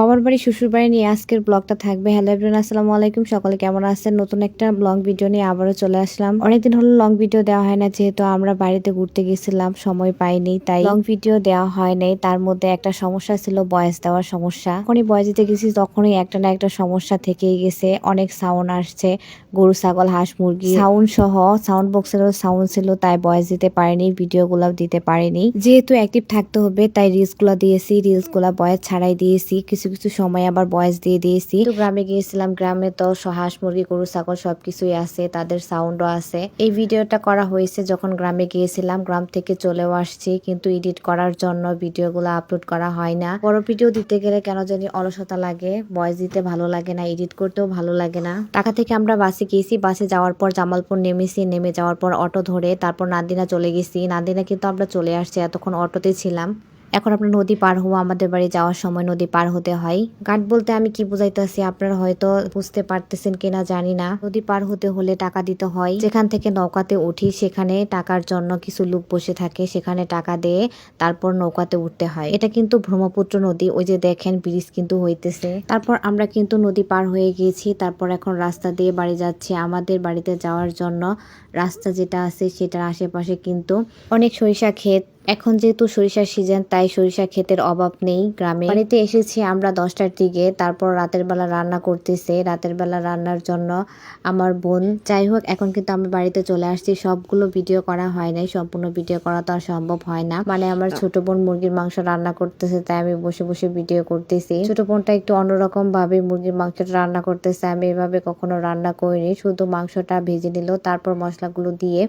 বাবার বাড়ি, শ্বশুর বাড়ি নিয়ে আজকের ব্লগটা থাকবে। হ্যালো এভরিওয়ান, আসসালামু আলাইকুম। সকলে কেমন আছেন? নতুন একটা লং ভিডিও নিয়ে আবারও চলে আসলাম। অনেকদিন হলো লং ভিডিও দেওয়া হয় না, যেহেতু আমরা বাড়িতে ঘুরতে গেছিলাম, সময় পাইনি, তাই লং ভিডিও দেওয়া হয় নাই। তার মধ্যে একটা সমস্যা ছিল, বয়স দেওয়ার সমস্যা। যখনই বয়স দিতে গেছি, তখনই একটা না একটা সমস্যা থেকেই গেছে। অনেক সাউন্ড আসছে, গরু, ছাগল, হাঁস, মুরগি। সাউন্ড সহ সাউন্ড বক্সেরও সাউন্ড ছিল, তাই বয়স দিতে পারিনি ভিডিও গুলো দিতে পারিনি। যেহেতু অ্যাক্টিভ থাকতে হবে, তাই রিলসগুলা দিয়েছি রিলসগুলা বয়স ছাড়াই দিয়েছি। কিছু কিছু সময় আবার বয়স দিয়ে দিয়েছি। তো গ্রামে গিয়েছিলাম, গ্রামে তো হাঁস, মুরগি, গরু, ছাগল সবকিছুই আছে, তাদের সাউন্ডও আছে। এই ভিডিওটা করা হয়েছে যখন গ্রামে গিয়েছিলাম, গ্রাম থেকে চলেও আসছি, কিন্তু এডিট করার জন্য ভিডিওগুলো আপলোড করা হয় না। বড় ভিডিও দিতে গেলে কেন জানি অলসতা লাগে ভয়েস দিতে ভালো লাগে না এডিট করতেও ভালো লাগে না। ঢাকা থেকে আমরা বাসে গিয়েছি, বাসে যাওয়ার পর জামালপুর নেমেছি, নেমে যাওয়ার পর অটো ধরে তারপর নাদিনা চলে গেছি। নাদিনা কিন্তু আমরা চলে আসছি, এতক্ষণ অটোতে ছিলাম। এখন আপনার নদী পার হওয়া, আমাদের বাড়ি যাওয়ার সময় নদী পার হতে হয়। ঘাট বলতে আমি কি বুঝাইতেছি আপনারা হয়তো বুঝতে পারতেছেন কিনা জানি না। নদী পার হতে হলে টাকা দিতে হয়। যেখান থেকে নৌকাতে উঠি, সেখানে টাকার জন্য কিছু লোক বসে থাকে। সেখানে টাকা দিয়ে তারপর নৌকাতে উঠতে হয়। এটা কিন্তু ব্রহ্মপুত্র নদী। ওই যে দেখেন, ব্রিজ কিন্তু হইতেছে। তারপর আমরা কিন্তু নদী পার হয়ে গিয়েছি। তারপর এখন রাস্তা দিয়ে বাড়ি যাচ্ছি। আমাদের বাড়িতে যাওয়ার জন্য রাস্তা যেটা আছে, সেটার আশেপাশে কিন্তু অনেক সরিষা ক্ষেত এখন যেহেতু সরিষার সিজন, তাই সরিষা ক্ষেতের অভাব নেই গ্রামে। বাড়িতে এসেছি আমরা দশটার দিকে, তারপর রাতের বেলা রান্না করতেছে। রাতের বেলা রান্নার জন্য আমার বোন। যাই হোক, এখন কিন্তু আমি বাড়িতে চলে আসছি। সবগুলো ভিডিও করা হয় নাই, সম্পূর্ণ ভিডিও করা তো আর সম্ভব হয় না। মানে আমার ছোট বোন মুরগির মাংস রান্না করতেছে, তাই আমি বসে বসে ভিডিও করতেছি। ছোট বোনটা একটু অন্যরকম ভাবে মুরগির মাংসটা রান্না করতেছে। আমি এভাবে কখনো রান্না করিনি, শুধু মাংসটা ভেজে নিল, তারপর মশলাগুলো দিয়ে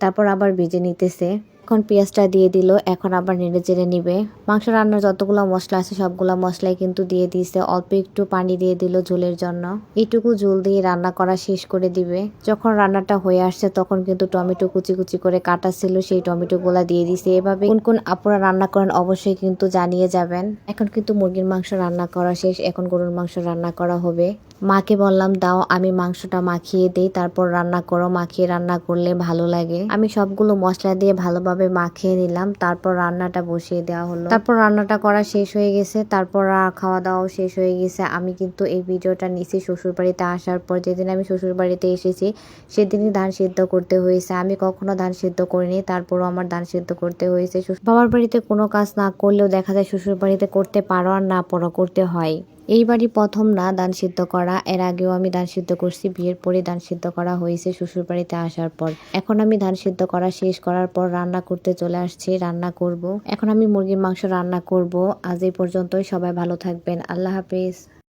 তারপর আবার ভেজে নিতেছে। এখন পেঁয়াজটা দিয়ে দিল, এখন আবার নেড়ে চেড়ে নিবে। মাংস রান্নার যতগুলো মশলা আছে, সবগুলো মশলাই কিন্তু দিয়ে দিয়েছে। অল্প একটু পানি দিয়ে দিল ঝোলের জন্য। এইটুকু ঝোল দিয়ে রান্না করা শেষ করে দিবে। যখন রান্নাটা হয়ে আসছে, তখন কিন্তু টমেটো কুচি কুচি করে কাটা ছিল, সেই টমেটো গুলা দিয়ে দিছে এভাবে কোন কোন আপুরা রান্না করেন অবশ্যই কিন্তু জানিয়ে যাবেন। এখন কিন্তু মুরগির মাংস রান্না করা শেষ, এখন গরুর মাংস রান্না করা হবে। মাকে বললাম, দাও, আমি মাংসটা মাখিয়ে দেই, তারপর রান্না করো। মাখিয়ে রান্না করলে ভালো লাগে। আমি সবগুলো মশলা দিয়ে ভালোভাবে মাখিয়ে নিলাম। তারপর রান্নাটা বসিয়ে দেওয়া হলো। তারপর রান্নাটা করা শেষ হয়ে গেছে। তারপর খাওয়া দাওয়াও শেষ হয়ে গেছে। আমি কিন্তু এই ভিডিওটা নিছি শ্বশুর বাড়িতে আসার পর। যেদিন আমি শ্বশুর বাড়িতে এসেছি, সেদিনই ধান সিদ্ধ করতে হয়েছে। আমি কখনো ধান সিদ্ধ করিনি, তারপরও আমার ধান সিদ্ধ করতে হয়েছে। বাবার বাড়িতে কোনো কাজ না করলেও দেখা যায় শ্বশুর বাড়িতে করতে পারো আর না পারো করতে হয়। এই বাড়ি প্রথম না দান সিদ্ধ করা। এর আগেও আমি দান সিদ্ধ করছি, বিয়ের পরে দান সিদ্ধ করা হয়েছে শ্বশুর বাড়িতে আসার পর। এখন আমি ধান সিদ্ধ করা শেষ করার পর রান্না করতে চলে আসছি, রান্না করব। এখন আমি মুরগির মাংস রান্না করব। আজ এই পর্যন্তই, সবাই ভালো থাকবেন। আল্লাহ হাফেজ।